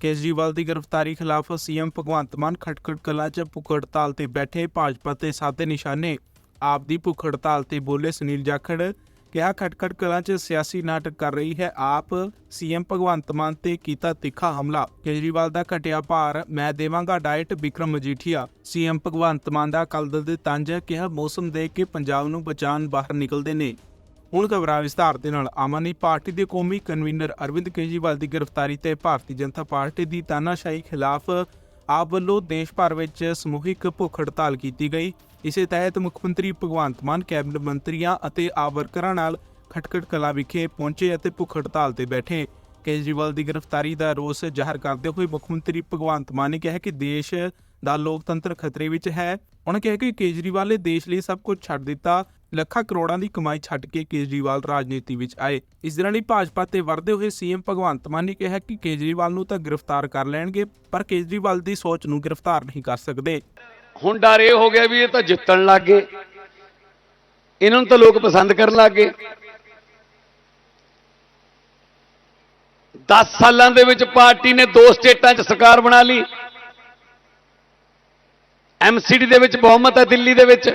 ਕੇਜਰੀਵਾਲ ਦੀ ਗ੍ਰਿਫਤਾਰੀ ਖਿਲਾਫ ਸੀਐਮ ਭਗਵੰਤ ਮਾਨ ਖਟਖੜ ਕਲਾਂ 'ਚ ਭੁੱਖ ਹੜਤਾਲ ਤੇ ਬੈਠੇ ਭਾਜਪਾ ਤੇ ਸਾਦੇ ਨਿਸ਼ਾਨੇ। ਆਪ ਦੀ ਭੁੱਖ ਹੜਤਾਲ ਤੇ ਬੋਲੇ ਸੁਨੀਲ ਜਾਖੜ ਕਿਹਾ ਖਟਖੜ ਕਲਾਂ 'ਚ ਸਿਆਸੀ ਨਾਟਕ ਕਰ ਰਹੀ ਹੈ ਆਪ। ਸੀਐਮ ਭਗਵੰਤ ਮਾਨ ਤੇ ਕੀਤਾ ਤਿੱਖਾ ਹਮਲਾ। ਕੇਜਰੀਵਾਲ ਦਾ ਘਟਿਆ ਭਾਰ, ਮੈਂ ਦੇਵਾਂਗਾ ਡਾਇਟ, ਵਿਕਰਮ ਮਜੀਠੀਆ। ਸੀਐਮ ਭਗਵੰਤ ਮਾਨ ਦਾ ਕਲਦਲ ਦੇ ਤੰਜ ਕਿਹਾ, ਮੌਸਮ ਦੇਖ ਕੇ ਪੰਜਾਬ ਨੂੰ ਬਚਾਉਣ ਬਾਹਰ ਨਿਕਲਦੇ ਨੇ। ਹੁਣ ਖਬਰਾਂ ਵਿਸਤਾਰ ਦੇ ਨਾਲ ਆਮ ਆਦਮੀ ਪਾਰਟੀ ਦੇ ਕੌਮੀ ਕਨਵੀਨਰ ਅਰਵਿੰਦ ਕੇਜਰੀਵਾਲ ਦੀ ਗ੍ਰਿਫਤਾਰੀ ਤੇ ਭਾਰਤੀ ਜਨਤਾ ਪਾਰਟੀ ਦੀ ਤਾਨਾਸ਼ਾਹੀ ਖਿਲਾਫ ਆਪ ਵੱਲੋਂ ਦੇਸ਼ ਭਰ ਵਿੱਚ ਸਮੂਹਿਕ ਭੁੱਖ ਹੜਤਾਲ ਕੀਤੀ ਗਈ। ਇਸੇ ਤਹਿਤ ਮੁੱਖ ਮੰਤਰੀ ਭਗਵੰਤ ਮਾਨ, ਕੈਬਨਿਟ ਮੰਤਰੀਆਂ ਅਤੇ ਆਪ ਵਰਕਰਾਂ ਨਾਲ ਖਟਖਟ ਕਲਾ ਵਿਖੇ ਪਹੁੰਚੇ ਅਤੇ ਭੁੱਖ ਹੜਤਾਲ ਤੇ ਬੈਠੇ। ਕੇਜਰੀਵਾਲ ਦੀ ਗ੍ਰਿਫਤਾਰੀ ਦਾ ਰੋਸ ਜ਼ਾਹਰ ਕਰਦੇ ਹੋਏ ਮੁੱਖ ਮੰਤਰੀ ਭਗਵੰਤ ਮਾਨ ਨੇ ਕਿਹਾ ਕਿ ਦੇਸ਼ ਦਾ ਲੋਕਤੰਤਰ ਖਤਰੇ ਵਿੱਚ ਹੈ। ਉਹਨਾਂ ਕਿਹਾ ਕਿ ਕੇਜਰੀਵਾਲ ਨੇ ਦੇਸ਼ ਲਈ ਸਭ ਕੁਝ ਛੱਡ ਦਿੱਤਾ ਲੱਖਾਂ ਕਰੋੜਾਂ ਦੀ ਕਮਾਈ ਛੱਡ ਕੇ ਕੇਜਰੀਵਾਲ ਰਾਜਨੀਤੀ ਵਿੱਚ ਆਏ। ਇਸ ਦਿਨਾਂ ਲਈ ਭਾਜਪਾ ਤੇ ਵਰਦੇ ਹੋਏ ਸੀਐਮ ਭਗਵੰਤ ਮਾਨ ਨੇ ਕਿਹਾ ਕਿ ਕੇਜਰੀਵਾਲ ਨੂੰ ਤਾਂ ਗ੍ਰਿਫਤਾਰ ਕਰ ਲੈਣਗੇ, ਪਰ ਕੇਜਰੀਵਾਲ ਦੀ ਸੋਚ ਨੂੰ ਗ੍ਰਿਫਤਾਰ ਨਹੀਂ ਕਰ ਸਕਦੇ। ਹੁਣ ਡਰ ਇਹ ਹੋ ਗਿਆ ਵੀ ਇਹ ਤਾਂ ਜਿੱਤਣ ਲੱਗ ਗਏ। ਇਹਨਾਂ ਨੂੰ ਤਾਂ ਲੋਕ ਪਸੰਦ ਕਰਨ ਲੱਗ ਗਏ। 10 ਸਾਲਾਂ ਦੇ ਵਿੱਚ ਪਾਰਟੀ ਨੇ ਦੋ ਸਟੇਟਾਂ 'ਚ ਸਰਕਾਰ ਬਣਾ ਲਈ। ਐਮਸੀਡੀ ਦੇ ਵਿੱਚ ਬਹੁਮਤ ਹੈ ਦਿੱਲੀ ਦੇ ਵਿੱਚ।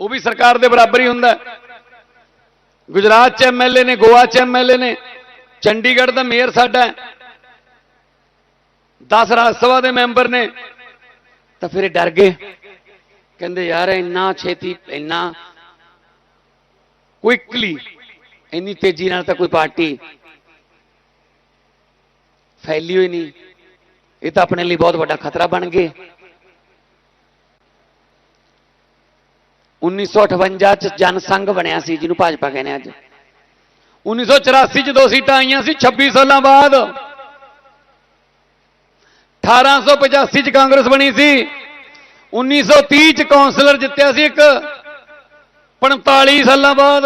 ਉਹ ਵੀ ਸਰਕਾਰ ਦੇ ਬਰਾਬਰ ਹੀ ਹੁੰਦਾ। ਗੁਜਰਾਤ 'ਚ ਐਮਐਲਏ ਨੇ, ਗੋਆ 'ਚ ਐਮਐਲਏ ਨੇ, ਚੰਡੀਗੜ੍ਹ ਦਾ ਮੇਅਰ ਸਾਡਾ ਹੈ। 10 ਰਾਜ ਸਭਾ ਦੇ ਮੈਂਬਰ ਨੇ, ਤਾਂ ਫਿਰ ਇਹ ਡਰ ਗਏ। ਕਹਿੰਦੇ ਯਾਰ ਇੰਨਾ ਛੇਤੀ, ਇੰਨਾ ਕੁਇਕਲੀ ਇੰਨੀ ਤੇਜ਼ੀ ਨਾਲ ਤਾਂ ਕੋਈ ਪਾਰਟੀ ਫੈਲੀ ਹੋਈ ਨਹੀਂ। ਇਹ ਤਾਂ ਆਪਣੇ ਲਈ ਬਹੁਤ ਵੱਡਾ ਖਤਰਾ ਬਣ ਗਏ। 1958 ਚ ਜਨਸੰਘ ਬਣਿਆ ਸੀ, ਜਿਹਨੂੰ ਭਾਜਪਾ ਕਹਿੰਦੇ ਅੱਜ। 1984 ਚ ਦੋ ਸੀਟਾਂ ਆਈਆਂ ਸੀ 26 ਸਾਲਾਂ ਬਾਅਦ 1885 ਚ ਕਾਂਗਰਸ ਬਣੀ ਸੀ। 1930 ਚ ਕੌਂਸਲਰ ਜਿੱਤਿਆ ਸੀ ਇੱਕ। 45 ਸਾਲਾਂ ਬਾਅਦ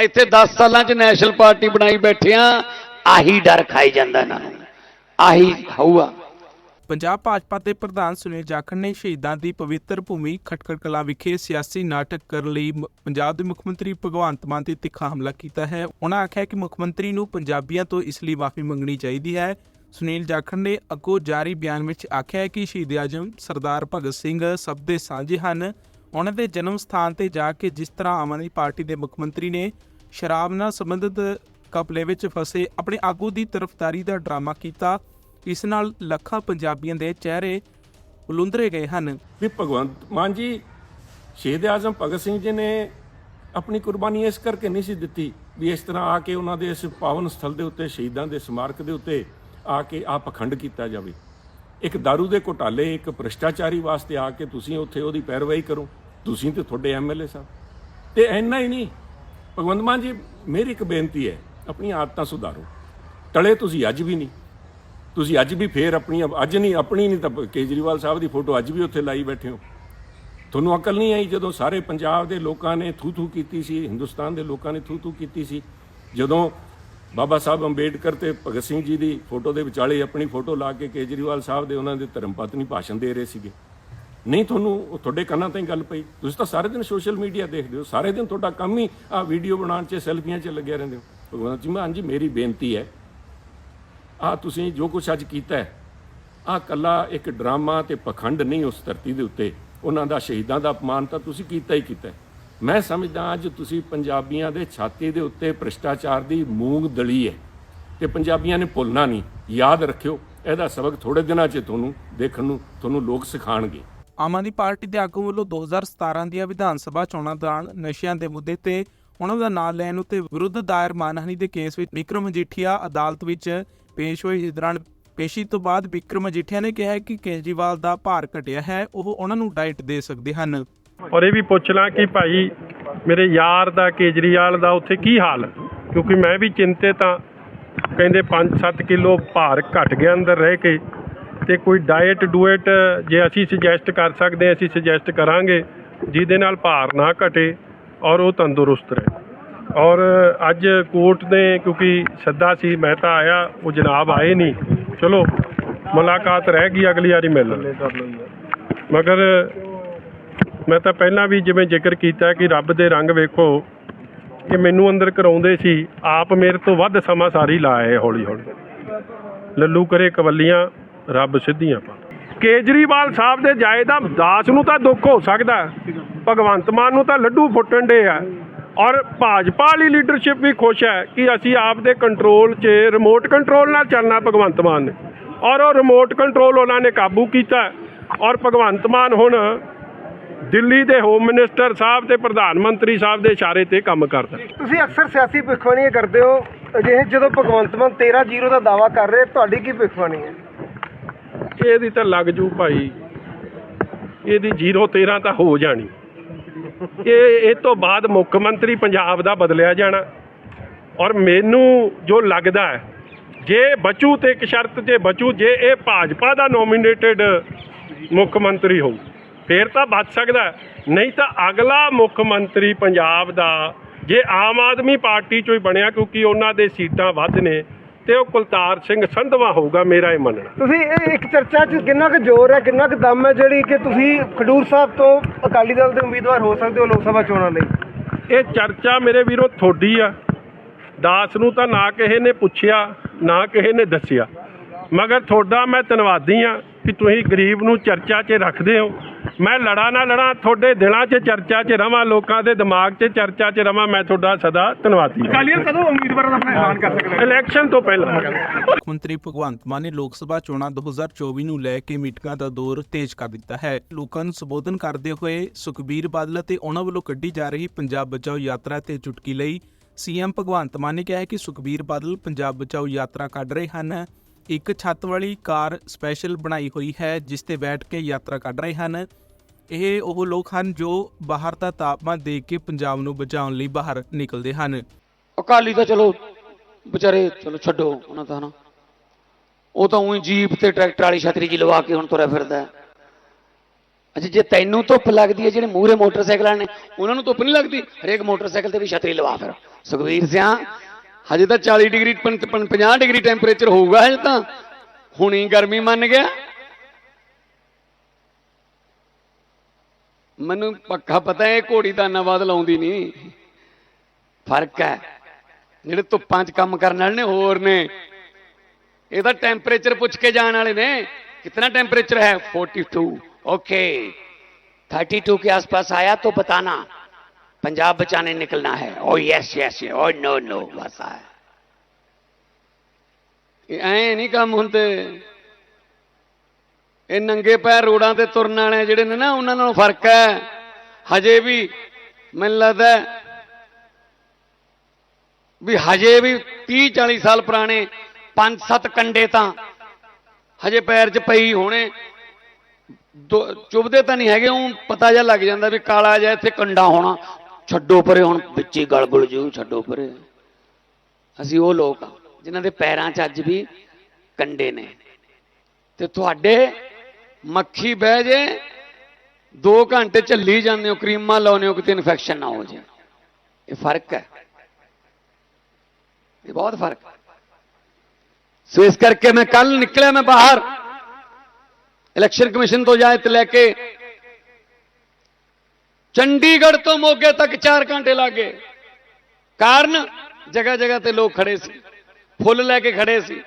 ਇੱਥੇ 10 ਸਾਲਾਂ ਚ ਨੈਸ਼ਨਲ ਪਾਰਟੀ ਬਣਾਈ ਬੈਠਿਆਂ ਆਹੀ ਡਰ ਖਾਈ ਜਾਂਦਾ ਇਹਨਾਂ ਨੂੰ। ਆਹੀ ਹਊਆ। ਪੰਜਾਬ ਭਾਜਪਾ ਦੇ ਪ੍ਰਧਾਨ ਸੁਨੀਲ ਜਾਖੜ ਨੇ ਸ਼ਹੀਦਾਂ ਦੀ ਪਵਿੱਤਰ ਭੂਮੀ ਖਟਕੜ ਕਲਾ ਵਿਖੇ ਸਿਆਸੀ ਨਾਟਕ ਕਰਨ ਲਈ ਮ- ਪੰਜਾਬ ਦੇ ਮੁੱਖ ਮੰਤਰੀ ਭਗਵੰਤ ਮਾਨ ਤੇ ਤਿੱਖਾ ਹਮਲਾ ਕੀਤਾ ਹੈ। ਉਹਨਾਂ ਆਖਿਆ ਕਿ ਮੁੱਖ ਮੰਤਰੀ ਨੂੰ ਪੰਜਾਬੀਆਂ ਤੋਂ ਇਸ ਲਈ ਮਾਫੀ ਮੰਗਣੀ ਚਾਹੀਦੀ ਹੈ। ਸੁਨੀਲ ਜਾਖੜ ਨੇ ਅੱਗੋਂ ਜਾਰੀ ਬਿਆਨ ਵਿੱਚ ਆਖਿਆ ਹੈ ਕਿ ਸ਼ਹੀਦ ਆਜਮ ਸਰਦਾਰ ਭਗਤ ਸਿੰਘ ਸਭ ਦੇ ਸਾਂਝੇ ਹਨ। ਉਹਨਾਂ ਦੇ ਜਨਮ ਸਥਾਨ ਤੇ ਜਾ ਕੇ ਜਿਸ ਤਰ੍ਹਾਂ ਆਮ ਆਦਮੀ ਪਾਰਟੀ ਦੇ ਮੁੱਖ ਮੰਤਰੀ ਨੇ ਸ਼ਰਾਬ ਨਾਲ ਸੰਬੰਧਿਤ ਕਪਲੇ ਵਿੱਚ ਫਸੇ, ਆਪਣੇ ਆਗੂ ਦੀ ਤਰਫਦਾਰੀ ਦਾ ਡਰਾਮਾ ਕੀਤਾ ਇਸ ਨਾਲ ਲੱਖਾਂ ਪੰਜਾਬੀਆਂ ਦੇ ਚਿਹਰੇ ਉਲੁੰਦਰੇ ਗਏ ਹਨ। ਵੀ ਭਗਵੰਤ ਮਾਨ ਜੀ, ਸ਼ਹੀਦ ਆਜ਼ਮ ਭਗਤ ਸਿੰਘ ਜੀ ਨੇ ਆਪਣੀ ਕੁਰਬਾਨੀ ਇਸ ਕਰਕੇ ਨਹੀਂ ਸੀ ਦਿੱਤੀ ਵੀ ਇਸ ਤਰ੍ਹਾਂ ਆ ਕੇ ਉਹਨਾਂ ਦੇ ਇਸ ਪਾਵਨ ਸਥਲ ਦੇ ਉੱਤੇ, ਸ਼ਹੀਦਾਂ ਦੇ ਸਮਾਰਕ ਦੇ ਉੱਤੇ ਆ ਕੇ ਆ ਪਖੰਡ ਕੀਤਾ ਜਾਵੇ। ਇੱਕ दारू ਦੇ ਘੁਟਾਲੇ, ਇੱਕ ਭ੍ਰਿਸ਼ਟਾਚਾਰੀ ਵਾਸਤੇ ਆ ਕੇ ਤੁਸੀਂ ਉੱਥੇ ਉਹਦੀ ਪੈਰਵਾਈ ਕਰੋ। ਤੁਸੀਂ ਤੇ ਤੁਹਾਡੇ ਐਮਐਲਏ ਸਾਹਿਬ। ਤੇ ਇੰਨਾ ਹੀ ਨਹੀਂ। ਭਗਵੰਤ ਮਾਨ ਜੀ, ਮੇਰੀ ਇੱਕ ਬੇਨਤੀ ਹੈ, ਆਪਣੀਆਂ ਆਦਤਾਂ ਸੁਧਾਰੋ। ਟਲੇ ਤੁਸੀਂ ਅੱਜ ਵੀ ਨਹੀਂ। ਤੁਸੀਂ ਅੱਜ ਵੀ ਫੇਰ ਆਪਣੀ, ਅੱਜ ਨਹੀਂ, ਆਪਣੀ ਨਹੀਂ ਤਾਂ ਕੇਜਰੀਵਾਲ ਸਾਹਿਬ ਦੀ ਫੋਟੋ ਅੱਜ ਵੀ ਉੱਥੇ ਲਾਈ ਬੈਠੇ ਹੋ। ਤੁਹਾਨੂੰ ਅਕਲ ਨਹੀਂ ਆਈ ਜਦੋਂ ਸਾਰੇ ਪੰਜਾਬ ਦੇ ਲੋਕਾਂ ਨੇ ਥੂ ਥੂ ਕੀਤੀ ਸੀ, ਹਿੰਦੁਸਤਾਨ ਦੇ ਲੋਕਾਂ ਨੇ ਥੂ ਥੂ ਕੀਤੀ ਸੀ। ਜਦੋਂ ਬਾਬਾ ਸਾਹਿਬ ਅੰਬੇਡਕਰ ਤੇ ਭਗਤ ਸਿੰਘ ਜੀ ਦੀ ਫੋਟੋ ਦੇ ਵਿਚਾਲੇ ਆਪਣੀ ਫੋਟੋ ਲਾ ਕੇ ਕੇਜਰੀਵਾਲ ਸਾਹਿਬ ਦੇ ਉਹਨਾਂ ਦੇ ਧਰਮ ਪਤਨੀ ਭਾਸ਼ਣ ਦੇ ਰਹੇ ਸੀਗੇ। ਨਹੀਂ, ਤੁਹਾਨੂੰ ਤੁਹਾਡੇ ਕੰਨਾਂ ਤੇ ਗੱਲ ਪਈ। ਤੁਸੀਂ ਤਾਂ ਸਾਰੇ ਦਿਨ ਸੋਸ਼ਲ ਮੀਡੀਆ ਦੇਖਦੇ ਹੋ। ਸਾਰੇ ਦਿਨ ਤੁਹਾਡਾ ਕੰਮ ਹੀ ਆ ਵੀਡੀਓ ਬਣਾਉਣ 'ਚ, ਸੈਲਫੀਆਂ 'ਚ ਲੱਗਿਆ ਰਹਿੰਦੇ ਹੋ। ਭਗਵੰਤ ਜੀ ਮਾਨ ਜੀ ਮੇਰੀ ਬੇਨਤੀ ਹੈ ਆ ਤੁਸੀਂ ਜੋ ਕੁਝ ਅੱਜ ਕੀਤਾ ਹੈ ਆ ਕੱਲਾ ਇੱਕ ਡਰਾਮਾ ਤੇ ਪਖੰਡ ਨਹੀਂ ਉਸ ਧਰਤੀ ਦੇ ਉੱਤੇ। ਉਹਨਾਂ ਦਾ ਸ਼ਹੀਦਾਂ ਦਾ ਅਪਮਾਨ ਤਾਂ ਤੁਸੀਂ ਕੀਤਾ ਹੀ ਕੀਤਾ ਮੈਂ ਸਮਝਦਾ ਅੱਜ ਤੁਸੀਂ ਪੰਜਾਬੀਆਂ ਦੇ ਛਾਤੀ ਦੇ ਉੱਤੇ ਭ੍ਰਿਸ਼ਟਾਚਾਰ ਦੀ ਮੂੰਗ ਦਲੀ ਹੈ ਤੇ ਪੰਜਾਬੀਆਂ ਨੇ ਭੁੱਲਣਾ ਨਹੀਂ। ਯਾਦ ਰੱਖਿਓ, ਇਹਦਾ ਸਬਕ ਥੋੜੇ ਦਿਨਾਂ 'ਚ ਤੁਹਾਨੂੰ ਦੇਖਣ ਨੂੰ, ਤੁਹਾਨੂੰ ਲੋਕ ਸਿਖਾਣਗੇ। ਆਮ ਆਦਮੀ ਪਾਰਟੀ ਦੇ ਆਗੂ ਵੱਲੋਂ 2017 ਦੀਆਂ ਵਿਧਾਨ ਸਭਾ ਚੋਣਾਂ ਦੌਰਾਨ ਨਸ਼ਿਆਂ ਦੇ ਮੁੱਦੇ ਤੇ ਉਹਨਾਂ ਦਾ ਨਾਂ ਲੈਣ ਉਤੇ ਵਿਰੁੱਧ ਦਾਇਰ ਮਾਨਹਾਨੀ ਦੇ ਕੇਸ ਵਿੱਚ ਵਿਕਰਮ ਮਜੀਠੀਆ ਅਦਾਲਤ ਵਿੱਚ ਪੇਸ਼ ਹੋਈ ਇਸ ਦੌਰਾਨ ਪੇਸ਼ੀ ਤੋਂ ਬਾਅਦ ਵਿਕਰਮ ਮਜੀਠੀਆ ਨੇ ਕਿਹਾ ਕਿ ਕੇਜਰੀਵਾਲ ਦਾ ਭਾਰ ਘਟਿਆ ਹੈ, ਉਹ ਉਹਨਾਂ ਨੂੰ ਡਾਈਟ ਦੇ ਸਕਦੇ ਹਨ। ਔਰ ਇਹ ਵੀ ਪੁੱਛ ਲਾਂ ਕਿ ਭਾਈ ਮੇਰੇ ਯਾਰ ਦਾ, ਕੇਜਰੀਵਾਲ ਦਾ ਉੱਥੇ ਕੀ ਹਾਲ? ਕਿਉਂਕਿ ਮੈਂ ਵੀ ਚਿੰਤਿਤ ਹਾਂ। ਕਹਿੰਦੇ 5-7 ਕਿਲੋ ਭਾਰ ਘਟ ਗਿਆ ਅੰਦਰ ਰਹਿ ਕੇ ਤੇ ਕੋਈ ਡਾਈਟ ਡੂਏਟ ਜੇ ਅਸੀਂ ਸੁਜੈਸਟ ਕਰ ਸਕਦੇ, ਅਸੀਂ ਸੁਜੈਸਟ ਕਰਾਂਗੇ, ਜਿਹਦੇ ਨਾਲ ਭਾਰ ਨਾ ਘਟੇ ਔਰ ਉਹ ਤੰਦਰੁਸਤ ਰਹੇ। ਔਰ ਅੱਜ ਕੋਰਟ ਨੇ, ਕਿਉਂਕਿ ਸੱਦਾ ਸੀ, ਮੈਂ ਤਾਂ ਆਇਆ, ਉਹ ਜਨਾਬ ਆਏ ਨਹੀਂ। ਚਲੋ, ਮੁਲਾਕਾਤ ਰਹਿ ਗਈ ਅਗਲੀ ਵਾਰੀ ਮਿਲ। ਮਗਰ ਮੈਂ ਤਾਂ ਪਹਿਲਾਂ ਵੀ ਜਿਵੇਂ ਜ਼ਿਕਰ ਕੀਤਾ ਕਿ ਰੱਬ ਦੇ ਰੰਗ ਵੇਖੋ, ਕਿ ਮੈਨੂੰ ਅੰਦਰ ਕਰਾਉਂਦੇ ਸੀ, ਆਪ ਮੇਰੇ ਤੋਂ ਵੱਧ ਸਮਾਂ ਸਾਰੀ ਲਾਏ ਹੌਲੀ ਹੌਲੀ ਲੱਲੂ ਕਰੇ ਕਵੱਲੀਆਂ, ਰੱਬ ਸਿੱਧੀਆਂ ਪਾ। ਕੇਜਰੀਵਾਲ ਸਾਹਿਬ ਦੇ ਜਾਏ ਦਾਸ ਨੂੰ ਤਾਂ ਦੁੱਖ ਹੋ ਸਕਦਾ, ਭਗਵੰਤ ਮਾਨ ਨੂੰ ਤਾਂ ਲੱਡੂ ਫੁੱਟਣ ਦੇ ਆ। ਔਰ ਭਾਜਪਾ ਵਾਲੀ ਲੀਡਰਸ਼ਿਪ ਵੀ ਖੁਸ਼ ਹੈ ਕਿ ਅਸੀਂ ਆਪ ਦੇ ਕੰਟਰੋਲ 'ਚ ਰਿਮੋਟ ਕੰਟਰੋਲ ਨਾਲ ਚੱਲਣਾ ਭਗਵੰਤ ਮਾਨ ਨੇ। ਔਰ ਉਹ ਰਿਮੋਟ ਕੰਟਰੋਲ ਉਹਨਾਂ ਨੇ ਕਾਬੂ ਕੀਤਾ। ਔਰ ਭਗਵੰਤ ਮਾਨ ਹੁਣ ਦਿੱਲੀ ਦੇ ਹੋਮ ਮਿਨਿਸਟਰ ਸਾਹਿਬ ਤੇ ਪ੍ਰਧਾਨ ਮੰਤਰੀ ਸਾਹਿਬ ਦੇ ਇਸ਼ਾਰੇ ਤੇ ਕੰਮ ਕਰਦਾ ਤੁਸੀਂ ਅਕਸਰ ਸਿਆਸੀ ਭਿੱਖਬਾਣੀ ਕਰਦੇ ਹੋ ਅਜਿਹੇ ਜਦੋਂ ਭਗਵੰਤ ਮਾਨ 13-0 ਦਾ ਦਾਵਾ ਕਰ ਰਹੇ ਤੁਹਾਡੀ ਕੀ ਭਿੱਖਬਾਣੀ ਹੈ? ਇਹਦੀ ਤਾਂ ਲੱਗ ਜੂ ਭਾਈ ਇਹਦੀ 013 ਤਾਂ ਹੋ ਜਾਣੀ। ਇਹ ਇਹ ਤੋਂ ਬਾਅਦ ਮੁੱਖ ਮੰਤਰੀ ਪੰਜਾਬ ਦਾ ਬਦਲਿਆ ਜਾਣਾ। ਔਰ ਮੈਨੂੰ ਜੋ ਲੱਗਦਾ ਹੈ, ਜੇ ਬਚੂ ਤੇ ਇੱਕ ਸ਼ਰਤ ਜੇ ਬਚੂ, ਜੇ ਇਹ ਭਾਜਪਾ ਦਾ ਨੋਮੀਨੇਟਡ ਮੁੱਖ ਮੰਤਰੀ ਹੋਊ, ਫੇਰ ਤਾਂ ਬਚ ਸਕਦਾ ਨਹੀਂ ਤਾਂ ਅਗਲਾ ਮੁੱਖ ਮੰਤਰੀ ਪੰਜਾਬ ਦਾ, ਜੇ ਆਮ ਆਦਮੀ ਪਾਰਟੀ ਚੋਂ ਹੀ ਬਣਿਆ, ਕਿਉਂਕਿ ਉਹਨਾਂ ਦੇ ਸੀਟਾਂ ਵੱਧ ਨੇ ਤੇ ਉਹ ਕੁਲਤਾਰ ਸਿੰਘ ਸੰਧਵਾ ਹੋਊਗਾ ਮੇਰਾ ਇਹ ਮੰਨਣਾ। ਤੁਸੀਂ ਇਹ ਇੱਕ ਚਰਚਾ 'ਚ ਕਿੰਨਾ ਕੁ ਜ਼ੋਰ ਹੈ ਕਿੰਨਾ ਕੁ ਦਮ ਹੈ ਜਿਹੜੀ ਕਿ ਤੁਸੀਂ ਖਡੂਰ ਸਾਹਿਬ ਤੋਂ ਅਕਾਲੀ ਦਲ ਦੇ ਉਮੀਦਵਾਰ ਹੋ ਸਕਦੇ ਹੋ ਲੋਕ ਸਭਾ ਚੋਣਾਂ ਲਈ? ਇਹ ਚਰਚਾ ਮੇਰੇ ਵੀਰੋ ਥੋੜੀ ਆ। ਦਾਸ ਨੂੰ ਤਾਂ ਨਾ ਕਿਸੇ ਨੇ ਪੁੱਛਿਆ ਨਾ ਕਿਸੇ ਨੇ ਦੱਸਿਆ। ਮਗਰ ਤੁਹਾਡਾ ਮੈਂ ਧੰਨਵਾਦੀ ਆ। ਕਿ ਤੁਸੀਂ ਗਰੀਬ ਨੂੰ ਚਰਚਾ 'ਚ ਰੱਖਦੇ ਹੋ। ਮੈਂ ਲੜਾ ਨਾ ਲੜਾ ਤੁਹਾਡੇ ਦਿਲਾਂ 'ਚ ਚਰਚਾ 'ਚ ਰਵਾਂ ਲੋਕਾਂ ਦੇ ਦਿਮਾਗ 'ਚ ਚਰਚਾ 'ਚ ਰਵਾਂ ਮੈਂ ਤੁਹਾਡਾ ਸਦਾ ਧੰਨਵਾਦੀ ਹਾਂ। ਕਦੋਂ ਉਮੀਦਵਾਰਾਂ ਦਾ ਆਪਣਾ ਐਲਾਨ ਕਰ ਸਕਦੇ ਇਲੈਕਸ਼ਨ ਤੋਂ ਪਹਿਲਾਂ। ਮੁੱਖ ਮੰਤਰੀ ਭਗਵੰਤ ਮਾਨ ਨੇ ਲੋਕ ਸਭਾ ਚੋਣਾਂ 2024 ਨੂੰ ਲੈ ਕੇ ਮੀਟਿੰਗਾਂ ਦਾ ਦੌਰ ਤੇਜ਼ ਕਰ ਦਿੱਤਾ ਹੈ। ਲੋਕਾਂ ਨੂੰ ਸੰਬੋਧਨ ਕਰਦੇ ਹੋਏ ਸੁਖਬੀਰ ਬਾਦਲ ਅਤੇ ਉਹਨਾਂ ਵੱਲੋਂ ਕੱਢੀ ਜਾ ਰਹੀ ਪੰਜਾਬ ਬਚਾਓ ਯਾਤਰਾ ਤੇ ਚੁਟਕੀ ਲਈ ਸੀਐਮ ਭਗਵੰਤ ਮਾਨ ਨੇ ਕਿਹਾ ਹੈ ਕਿ ਸੁਖਬੀਰ ਬਾਦਲ ਪੰਜਾਬ ਬਚਾਓ ਯਾਤਰਾ ਕੱਢ ਰਹੇ ਹਨ। ਇੱਕ ਛੱਤ ਵਾਲੀ ਕਾਰ ਸਪੈਸ਼ਲ ਬਣਾਈ ਹੋਈ ਹੈ, ਜਿਸ ਤੇ ਬੈਠ ਕੇ ਯਾਤਰਾ ਕੱਢ ਰਹੇ ਹਨ। ਇਹ ਉਹ ਲੋਕ ਹਨ ਜੋ ਬਾਹਰ ਦਾ ਤਾਪਮਾਨ ਦੇਖ ਕੇ ਪੰਜਾਬ ਨੂੰ ਬਚਾਉਣ ਲਈ ਬਾਹਰ ਨਿਕਲਦੇ ਹਨ। ਅਕਾਲੀ ਤਾਂ ਚਲੋ ਵਿਚਾਰੇ, ਚਲੋ ਛੱਡੋ ਉਹਨਾਂ ਤਾਂ ਨਾ ਉਹ ਤਾਂ ਉਹੀ ਜੀਪ ਤੇ ਟਰੈਕਟਰ ਵਾਲੀ ਛਤਰੀ ਜੀ ਲਵਾ ਕੇ ਹੁਣ ਤੁਰਿਆ ਫਿਰਦਾ ਹੈ। ਅੱਛਾ, ਜੇ ਤੈਨੂੰ ਧੁੱਪ ਲੱਗਦੀ ਹੈ, ਜਿਹੜੇ ਮੂਹਰੇ ਮੋਟਰਸਾਈਕਲਾਂ ਨੇ, ਉਹਨਾਂ ਨੂੰ ਧੁੱਪ ਨਹੀਂ ਲੱਗਦੀ? ਹਰੇਕ ਮੋਟਰਸਾਈਕਲ ਤੇ ਵੀ ਛਤਰੀ ਲਵਾ ਫਿਰ। ਸੁਖਵੀਰ ਸਿਆ ਹਜੇ ਤਾਂ 40 ਡਿਗਰੀ ਪੰ- ਪੰ- 50 ਡਿਗਰੀ ਟੈਂਪਰੇਚਰ ਹੋਊਗਾ ਹਜੇ ਤਾਂ ਹੁਣੀ ਗਰਮੀ ਮੰਨ ਗਿਆ ਮੈਨੂੰ ਪੱਕਾ ਪਤਾ ਹੈ ਇਹ ਘੋੜੀ ਦਾ ਨਵਾਦ ਲਾਉਂਦੀ ਨਹੀਂ ਫਰਕ ਹੈ ਜਿਹੜੇ ਧੁੱਪਾਂ 'ਚ ਕੰਮ ਕਰਨ ਵਾਲੇ ਨੇ ਹੋਰ ਨੇ ਇਹ ਤਾਂ ਟੈਂਪਰੇਚਰ ਪੁੱਛ ਕੇ ਜਾਣ ਵਾਲੇ ਨੇ कितना टेम्परेचर है 42 ओके 32 के आसपास आया तो बताना पंजाब बचाने निकलना है oh yes yes oh no no बस है ਇਹ ਐ ਨਹੀਂ ਕੰਮ ਹੁੰਦੇ ਇਹ ਨੰਗੇ ਪੈਰ ਰੋਡਾਂ ਤੇ ਤੁਰਨ ਵਾਲੇ ਜਿਹੜੇ ਨੇ ਨਾ ਉਹਨਾਂ ਨਾਲੋਂ ਫਰਕ ਹੈ ਹਜੇ ਵੀ ਮੈਨੂੰ ਲੱਗਦਾ ਹੈ ਵੀ ਹਜੇ ਵੀ 30 40 ਸਾਲ ਪੁਰਾਣੇ ਪੰਜ ਸੱਤ ਕੰਡੇ ਤਾਂ ਹਜੇ ਪੈਰ 'ਚ ਪਈ ਹੋਣੇ ਦੋ- ਚੁੱਭਦੇ ਤਾਂ ਨਹੀਂ ਹੈਗੇ ਉਹ ਪਤਾ ਜਿਹਾ ਲੱਗ ਜਾਂਦਾ ਵੀ ਕਾਲਾ ਜਿਹਾ ਇੱਥੇ ਕੰਡਾ ਹੋਣਾ ਛੱਡੋ ਪਰੇ ਹੁਣ, ਵਿੱਚ ਹੀ ਗਲਗਲ ਜੂ ਛੱਡੋ ਪਰੇ। ਅਸੀਂ ਉਹ ਲੋਕ ਆ, ਜਿਨ੍ਹਾਂ ਦੇ ਪੈਰਾਂ 'ਚ ਅੱਜ ਵੀ ਕੰਡੇ ਨੇ। ਤੇ ਤੁਹਾਡੇ ਮੱਖੀ ਬਹਿ ਜੇ 2 ਘੰਟੇ ਝੱਲੀ ਜਾਂਦੇ ਹੋ, ਕਰੀਮਾਂ ਲਾਉਂਦੇ ਹੋ, ਕਿਤੇ ਇਨਫੈਕਸ਼ਨ ਨਾ ਹੋ ਜਾਏ ਇਹ ਫ਼ਰਕ ਹੈ। ਇਹ ਬਹੁਤ ਫ਼ਰਕ ਹੈ। ਸੋ ਇਸ ਕਰਕੇ ਮੈਂ ਕੱਲ ਨਿਕਲਿਆ ਮੈਂ ਬਾਹਰ। ਇਲੈਕਸ਼ਨ ਕਮਿਸ਼ਨ ਤੋਂ ਜਾਇਤ ਲੈ ਕੇ ਚੰਡੀਗੜ੍ਹ ਤੋਂ ਮੋਗੇ ਤੱਕ 4 ਘੰਟੇ ਲੱਗੇ। ਕਾਰਨ ਜਗ੍ਹਾ ਜਗ੍ਹਾ ਤੇ ਲੋਕ ਖੜੇ ਸੀ। ਫੁੱਲ ਲੈ ਕੇ ਖੜੇ ਸੀ।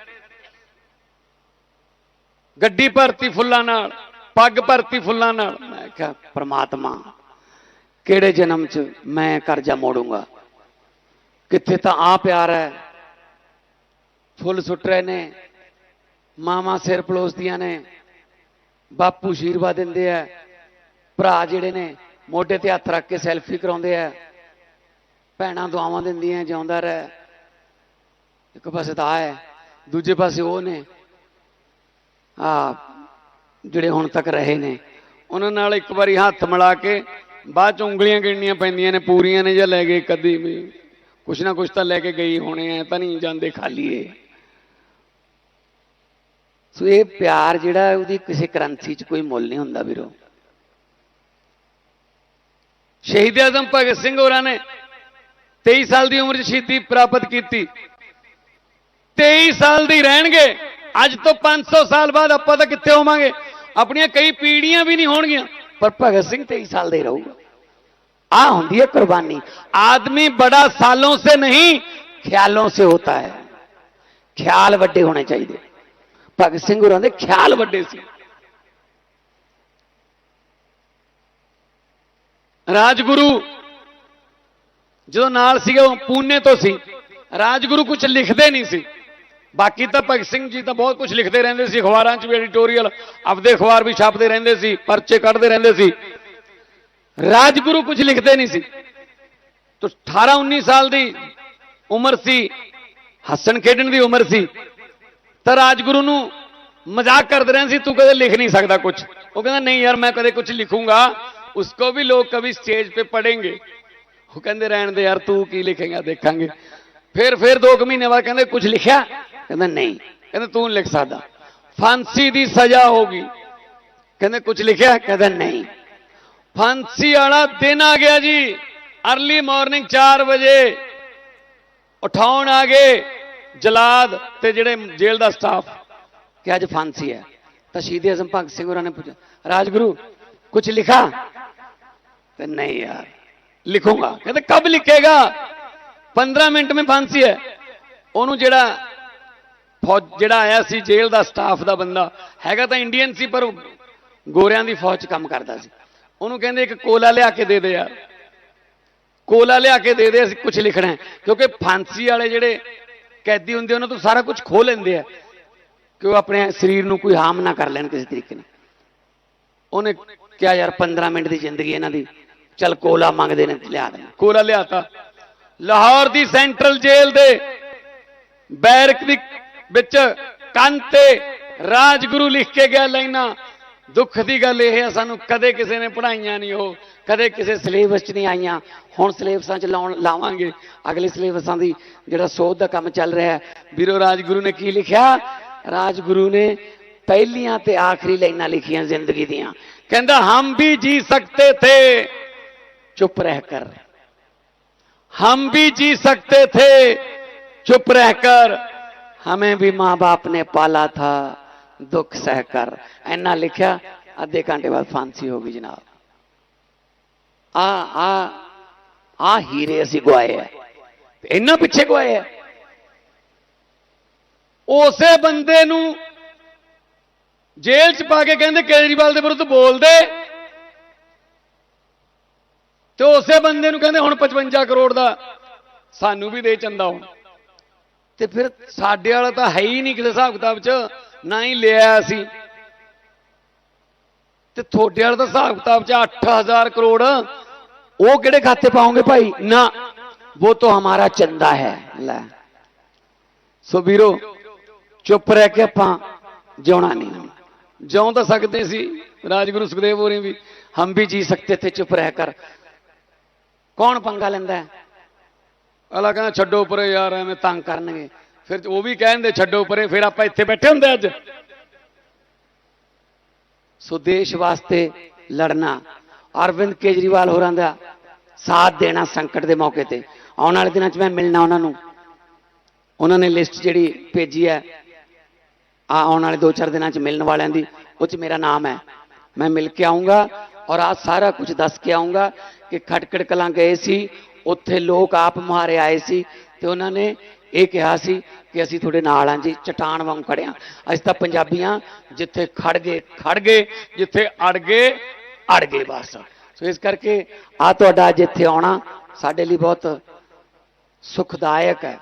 ਗੱਡੀ ਭਰਤੀ ਫੁੱਲਾਂ ਨਾਲ, ਪੱਗ ਭਰਤੀ ਫੁੱਲਾਂ ਨਾਲ। ਮੈਂ ਕਿਹਾ, ਪ੍ਰਮਾਤਮਾ, ਕਿਹੜੇ ਜਨਮ 'ਚ ਮੈਂ ਕਰਜ਼ਾ ਮੋੜੂੰਗਾ? ਕਿੱਥੇ ਤਾਂ ਆ ਪਿਆਰ ਹੈ। ਫੁੱਲ ਸੁੱਟ ਰਹੇ ਨੇ ਮਾਮਾ ਸਿਰ ਪਲੋਸਦੀਆਂ ਨੇ, ਬਾਪੂ ਆਸ਼ੀਰਵਾਦ ਦਿੰਦੇ ਆ ਭਰਾ ਜਿਹੜੇ ਨੇ ਮੋਢੇ ਤੇ ਹੱਥ ਰੱਖ ਕੇ ਸੈਲਫੀ ਕਰਾਉਂਦੇ ਆ। ਭੈਣਾਂ ਦੁਆਵਾਂ ਦਿੰਦੀਆਂ, ਜਿਉਂਦਾ ਰਹਿ। ਇੱਕ ਪਾਸੇ ਤਾਂ ਆਹ ਹੈ, ਦੂਜੇ ਪਾਸੇ ਉਹ ਨੇ। ਆ ਜਿਹੜੇ ਹੁਣ ਤੱਕ ਰਹੇ ਨੇ। ਉਹਨਾਂ ਨਾਲ ਇੱਕ ਵਾਰੀ ਹੱਥ ਮਿਲਾ ਕੇ ਬਾਅਦ ਚ ਉਂਗਲੀਆਂ ਗਿਣਨੀਆਂ ਪੈਂਦੀਆਂ ਨੇ, ਪੂਰੀਆਂ ਨੇ ਜਾਂ ਲੈ ਗਏ ਕਦੀ ਵੀ। ਕੁਛ ਨਾ ਕੁਛ ਤਾਂ ਲੈ ਕੇ ਗਈ ਹੋਣੇ ਆ, ਤਾਂ ਨਹੀਂ ਜਾਂਦੇ ਖਾਲੀ ਏ ਸੋ ਇਹ ਪਿਆਰ ਜਿਹੜਾ, ਉਹਦੀ ਕਿਸੇ ਕਰੰਸੀ 'ਚ ਕੋਈ ਮੁੱਲ ਨਹੀਂ ਹੁੰਦਾ ਵੀਰੋ। ਸ਼ਹੀਦ ਆਜ਼ਮ ਭਗਤ ਸਿੰਘ ਹੋਰਾਂ ਨੇ 23 ਸਾਲ ਦੀ ਉਮਰ 'ਚ ਸ਼ਹੀਦੀ ਪ੍ਰਾਪਤ ਕੀਤੀ। 23 ਸਾਲ ਦੀ ਰਹਿਣਗੇ। ਅੱਜ ਤੋਂ 500 ਸਾਲ ਬਾਅਦ ਆਪਾਂ ਤਾਂ ਕਿੱਥੇ ਹੋਵਾਂਗੇ? ਆਪਣੀਆਂ ਕਈ ਪੀੜ੍ਹੀਆਂ ਵੀ ਨਹੀਂ ਹੋਣਗੀਆਂ, ਪਰ ਭਗਤ ਸਿੰਘ 23 ਸਾਲ ਦੇ ਰਹੂਗਾ। ਆ ਹੁੰਦੀ ਹੈ ਕੁਰਬਾਨੀ। ਆਦਮੀ ਬੜਾ ਸਾਲੋਂ ਸੇ ਨਹੀਂ, ਖਿਆਲੋਂ ਸੇ ਹੋਤਾ ਹੈ। ਖਿਆਲ ਵੱਡੇ ਹੋਣੇ ਚਾਹੀਦੇ। ਭਗਤ ਸਿੰਘ ਹੋਰਾਂ ਦੇ ਖਿਆਲ ਵੱਡੇ ਸੀ। ਰਾਜਗੁਰੂ ਜਦੋਂ ਨਾਲ ਸੀਗਾ ਉਹ ਪੂਨੇ ਤੋਂ ਸੀ। ਰਾਜਗੁਰੂ ਕੁਝ ਲਿਖਦੇ ਨਹੀਂ ਸੀ। ਬਾਕੀ ਤਾਂ ਭਗਤ ਸਿੰਘ ਜੀ ਤਾਂ ਬਹੁਤ ਕੁਝ ਲਿਖਦੇ ਰਹਿੰਦੇ ਸੀ। ਅਖਬਾਰਾਂ 'ਚ ਵੀ ਐਡੀਟੋਰੀਅਲ ਆਪਦੇ ਅਖਬਾਰ ਵੀ ਛਾਪਦੇ ਰਹਿੰਦੇ ਸੀ, ਪਰਚੇ ਕੱਢਦੇ ਰਹਿੰਦੇ ਸੀ। ਰਾਜਗੁਰੂ ਕੁਝ ਲਿਖਦੇ ਨਹੀਂ ਸੀ। ਤੋ 18 19 ਸਾਲ ਦੀ ਉਮਰ ਸੀ। ਹੱਸਣ ਖੇਡਣ ਦੀ ਉਮਰ ਸੀ। ਤਾਂ ਰਾਜਗੁਰੂ ਨੂੰ ਮਜ਼ਾਕ ਕਰਦੇ ਰਹੇ ਸੀ, ਤੂੰ ਕਦੇ ਲਿਖ ਨਹੀਂ ਸਕਦਾ ਕੁਝ ਉਹ ਕਹਿੰਦਾ, ਨਹੀਂ ਯਾਰ, ਮੈਂ ਕਦੇ ਕੁਝ ਲਿਖੂੰਗਾ। उसको भी लोग कभी स्टेज पे पढ़ेंगे। वो कहते रहन दे यार, तू की लिखेगा, देखेंगे। फिर फिर दो महीने बाद कहते कुछ लिखा? कहते नहीं। कहते तू लिख सकता फांसी की सजा होगी। ਕਹਿੰਦੇ ਕੁਝ ਲਿਖਿਆ ਕਹਿੰਦਾ ਨਹੀਂ ਫਾਂਸੀ ਵਾਲਾ ਦਿਨ ਆ ਗਿਆ ਜੀ अर्ਲੀ ਮਾਰਨਿੰਗ 4 ਵਜੇ ਉਠਾਉਣ ਆ ਗਏ ਜਲਾਦ ਤੇ ਜਿਹੜੇ ਜੇਲ੍ਹ ਦਾ ਸਟਾਫ ਕਿ ਅੱਜ ਫਾਂਸੀ ਹੈ ਤਾਂ ਸ਼ਹੀਦ ਅਜ਼ਮ ਭਗਤ ਸਿੰਘ ਹੋਰਾਂ ਨੇ ਪੁੱਛਿਆ ਰਾਜਗੁਰੂ ਕੁਝ ਲਿਖਾ ਤੇ ਨਹੀਂ ਯਾਰ ਲਿਖੂੰਗਾ ਕਹਿੰਦੇ ਕਬ ਲਿਖੇਗਾ 15 ਮਿੰਟ में ਫਾਂਸੀ ਹੈ ਉਹਨੂੰ ਜਿਹੜਾ ਫੌਜ ਜਿਹੜਾ ਆਇਆ ਸੀ ਜੇਲ੍ਹ ਦਾ ਸਟਾਫ ਦਾ ਬੰਦਾ ਹੈਗਾ ਤਾਂ ਇੰਡੀਅਨ ਸੀ ਪਰ ਉਹ ਗੋਰਿਆਂ ਦੀ ਫੌਜ 'ਚ ਕੰਮ ਕਰਦਾ ਸੀ ਉਹਨੂੰ ਕਹਿੰਦੇ ਇੱਕ ਕੋਲਾ ਲਿਆ ਕੇ ਦੇ ਦੇ ਯਾਰ ਕੋਲਾ ਲਿਆ ਕੇ ਦੇ ਦੇ ਅਸੀਂ ਕੁਝ ਲਿਖਣਾ ਹੈ ਕਿਉਂਕਿ ਫਾਂਸੀ ਵਾਲੇ ਜਿਹੜੇ ਕੈਦੀ ਹੁੰਦੇ ਉਹਨਾਂ ਤੋਂ ਸਾਰਾ ਕੁਝ ਖੋਹ ਲੈਂਦੇ ਆ ਕਿ ਉਹ ਆਪਣੇ ਸਰੀਰ ਨੂੰ ਕੋਈ ਹਾਰਮ ਨਾ ਕਰ ਲੈਣ ਕਿਸੇ ਤਰੀਕੇ ਨਾਲ ਉਹਨੇ ਕਿਆ ਯਾਰ 15 ਮਿੰਟ ਦੀ ਜ਼ਿੰਦਗੀ ਇਹਨਾਂ ਦੀ। ਚਲ ਕੋਲਾ ਮੰਗਦੇ ਨੇ ਲਿਆ ਦੇਣਾ ਕੋਲਾ ਲਿਆਤਾ। ਲਾਹੌਰ ਦੀ ਸੈਂਟਰਲ ਜੇਲ੍ਹ ਦੇ ਬੈਰਕ ਦੀ ਵਿੱਚ ਕੰਨ ਤੇ ਰਾਜਗੁਰੂ ਲਿਖ ਕੇ ਗਿਆ ਲਾਈਨਾਂ। ਦੁੱਖ ਦੀ ਗੱਲ ਇਹ ਹੈ ਸਾਨੂੰ ਕਦੇ ਕਿਸੇ ਨੇ ਪੜਾਈਆਂ ਨਹੀਂ ਉਹ, ਕਦੇ ਕਿਸੇ ਸਿਲੇਬਸ 'ਚ ਨਹੀਂ ਆਈਆਂ। ਹੁਣ ਸਿਲੇਬਸਾਂ 'ਚ ਲਾਉਣ ਲਾਵਾਂਗੇ। ਅਗਲੇ ਸਿਲੇਬਸਾਂ ਦੀ ਜਿਹੜਾ ਸੋਧ ਦਾ ਕੰਮ ਚੱਲ ਰਿਹਾ ਹੈ। ਵੀਰੋ, ਰਾਜਗੁਰੂ ਨੇ ਕੀ ਲਿਖਿਆ? ਰਾਜਗੁਰੂ ਨੇ ਪਹਿਲੀਆਂ ਤੇ ਆਖਰੀ ਲਾਈਨਾਂ ਲਿਖੀਆਂ ਜ਼ਿੰਦਗੀ ਦੀਆਂ। ਕਹਿੰਦਾ ਹਮ ਵੀ ਜੀ ਸਕਤੇ ਥੇ ਚੁੱਪ ਰਹਿ ਕਰ हम भी जी सकते थे चुप रहकर हमें भी माँ बाप ने पाला था दुख सहकर ऐना लिखा आधे घंटे बाद फांसी होगी जनाब आ आ आ हीरे ਅਸੀਂ ਗਵਾਏ ਐ ਇੰਨਾ ਪਿੱਛੇ ਗਵਾਏ ਐ ਉਸੇ ਬੰਦੇ ਨੂੰ ਜੇਲ੍ਹ ਚ ਪਾ ਕੇ ਕਹਿੰਦੇ ਕੇਜਰੀਵਾਲ ਦੇ ਵਿਰੁੱਧ ਬੋਲਦੇ। ਤੇ ਉਸੇ ਬੰਦੇ ਨੂੰ ਕਹਿੰਦੇ ਹੁਣ 55 ਕਰੋੜ ਦਾ ਸਾਨੂੰ ਵੀ ਦੇ ਚੰਦਾ ਹੁਣ। ਤੇ ਫਿਰ ਸਾਡੇ ਵਾਲਾ ਤਾਂ ਹੈ ਹੀ ਨਹੀਂ ਕਿਸੇ ਹਿਸਾਬ ਕਿਤਾਬ 'ਚ, ਨਾ ਹੀ ਲਿਆ ਅਸੀਂ ਤੇ ਤੁਹਾਡੇ ਵਾਲਾ ਤਾਂ ਹਿਸਾਬ ਕਿਤਾਬ 'ਚ 8000 ਕਰੋੜ, ਉਹ ਕਿਹੜੇ ਖਾਤੇ ਪਾਉਂਗੇ ਭਾਈ? ਨਾ, ਉਹ ਤਾਂ ਹਮਾਰਾ ਚੰਦਾ ਹੈ, ਲੈ। ਸੋ ਵੀਰੋ, ਚੁੱਪ ਰਹਿ ਕੇ ਆਪਾਂ ਜਿਉਣਾ ਨਹੀਂ। ਜਿਉਂ ਤਾਂ ਸਕਦੇ ਸੀ, ਰਾਜਗੁਰੂ ਸੁਖਦੇਵ ਹੋਰੀ ਵੀ। ਹਮ ਵੀ ਜੀ ਸਕਤੇ ਥੇ ਚੁੱਪ ਰਹਿ ਕਰ। ਕੌਣ ਪੰਗਾ ਲੈਂਦਾ ਹੈ? ਅਲਾ ਕਹਿੰਦਾ, ਛੱਡੋ ਪਰੇ ਯਾਰ, ਐਵੇਂ ਤੰਗ ਕਰਨਗੇ। ਫਿਰ ਉਹ ਵੀ ਕਹਿੰਦੇ ਛੱਡੋ ਪਰੇ, ਫਿਰ ਆਪਾਂ ਇੱਥੇ ਬੈਠੇ ਹੁੰਦੇ ਅੱਜ। ਸੋ ਦੇਸ਼ ਵਾਸਤੇ ਲੜਨਾ, ਅਰਵਿੰਦ ਕੇਜਰੀਵਾਲ ਹੋਰਾਂ ਦਾ ਸਾਥ ਦੇਣਾ ਸੰਕਟ ਦੇ ਮੌਕੇ ਤੇ। ਆਉਣ ਵਾਲੇ ਦਿਨਾਂ 'ਚ ਮੈਂ ਮਿਲਣਾ ਉਹਨਾਂ ਨੂੰ। ਉਹਨਾਂ ਨੇ ਲਿਸਟ ਜਿਹੜੀ ਭੇਜੀ ਹੈ ਆ ਆਉਣ ਵਾਲੇ 2-4 ਦਿਨਾਂ 'ਚ ਮਿਲਣ ਵਾਲਿਆਂ ਦੀ, ਉਹ 'ਚ ਮੇਰਾ ਨਾਮ ਹੈ। ਮੈਂ ਮਿਲ ਕੇ ਆਉਂਗਾ ਔਰ ਆ ਸਾਰਾ ਕੁਝ ਦੱਸ ਕੇ ਆਉਂਗਾ ਕਿ ਖਟਕੜ ਕਲਾਂ ਗਏ ਸੀ, ਉੱਥੇ ਲੋਕ ਆਪ ਮੁਹਾਰੇ ਆਏ ਸੀ ਤੇ ਉਹਨਾਂ ਨੇ ਇਹ ਕਿਹਾ ਸੀ ਕਿ ਅਸੀਂ ਤੁਹਾਡੇ ਨਾਲ ਹਾਂ ਜੀ, ਚਟਾਨ ਵਾਂਗ ਖੜਿਆ ਅਸੀਂ ਤਾਂ ਪੰਜਾਬੀਆਂ ਜਿੱਥੇ ਖੜ ਗਏ ਖੜ ਗਏ, ਜਿੱਥੇ ਅੜ ਗਏ ਅੜ ਗਏ ਬਸ। ਸੋ ਇਸ ਕਰਕੇ ਆ ਤੁਹਾਡਾ ਅੱਜ ਇੱਥੇ ਆਉਣਾ ਸਾਡੇ ਲਈ ਬਹੁਤ ਸੁਖਦਾਇਕ ਹੈ।